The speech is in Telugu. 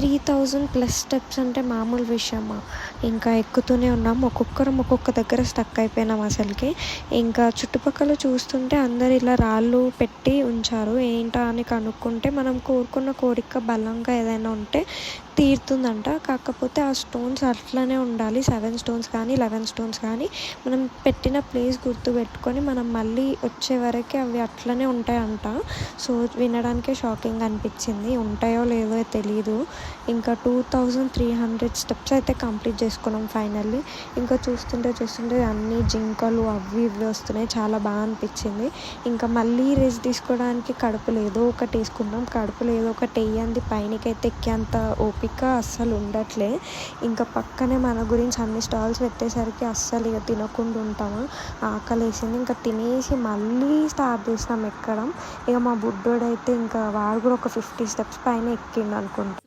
త్రీ థౌజండ్ ప్లస్ స్టెప్స్ అంటే మామూలు విషయమా? ఇంకా ఎక్కుతూనే ఉన్నాం. ఒక్కొక్కరం ఒక్కొక్క దగ్గర స్టక్ అయిపోయినాం అసలుకి. ఇంకా చుట్టుపక్కల చూస్తుంటే అందరు ఇలా రాళ్ళు పెట్టి ఉంచారు. ఏంటా అని కనుక్కుంటే మనం కోరుకున్న కోరిక బలంగా ఏదైనా ఉంటే తీరుతుందంట. కాకపోతే ఆ స్టోన్స్ అట్లనే ఉండాలి. సెవెన్ స్టోన్స్ కానీ లెవెన్ స్టోన్స్ కానీ మనం పెట్టిన ప్లేస్ గుర్తు పెట్టుకొని మనం మళ్ళీ వచ్చే వరకు అవి అట్లనే ఉంటాయంట. సో వినడానికే షాకింగ్ అనిపించింది. ఉంటాయో లేదో తెలియదు ఇంకా two thousand three hundred steps అయితే కంప్లీట్ చేసుకున్నాం ఫైనల్లీ. ఇంకా చూస్తుంటే చూస్తుంటే అన్ని జింకలు అవి ఇవి వస్తున్నాయి. చాలా బాగా అనిపించింది. ఇంకా మళ్ళీ రెస్ట్ తీసుకోవడానికి కడుపు ఏదో ఒకటి వేసుకున్నాం. కడుపు ఏదో ఒకటి వేయంది. పైనకైతే ఎక్కేంత ఓపిక అస్సలు ఉండట్లే. ఇంకా పక్కనే మన గురించి అన్ని స్టాల్స్ పెట్టేసరికి అస్సలు ఇక తినకుండా ఉంటాము? ఆకలి వేసింది ఇంకా తినేసి మళ్ళీ స్టార్ట్ చేసినాం ఎక్కడం. ఇక మా బుడ్డోడైతే ఇంకా వాడు కూడా ఒక ఫిఫ్టీ స్టెప్స్ పైన ఎక్కిండు అనుకుంటా.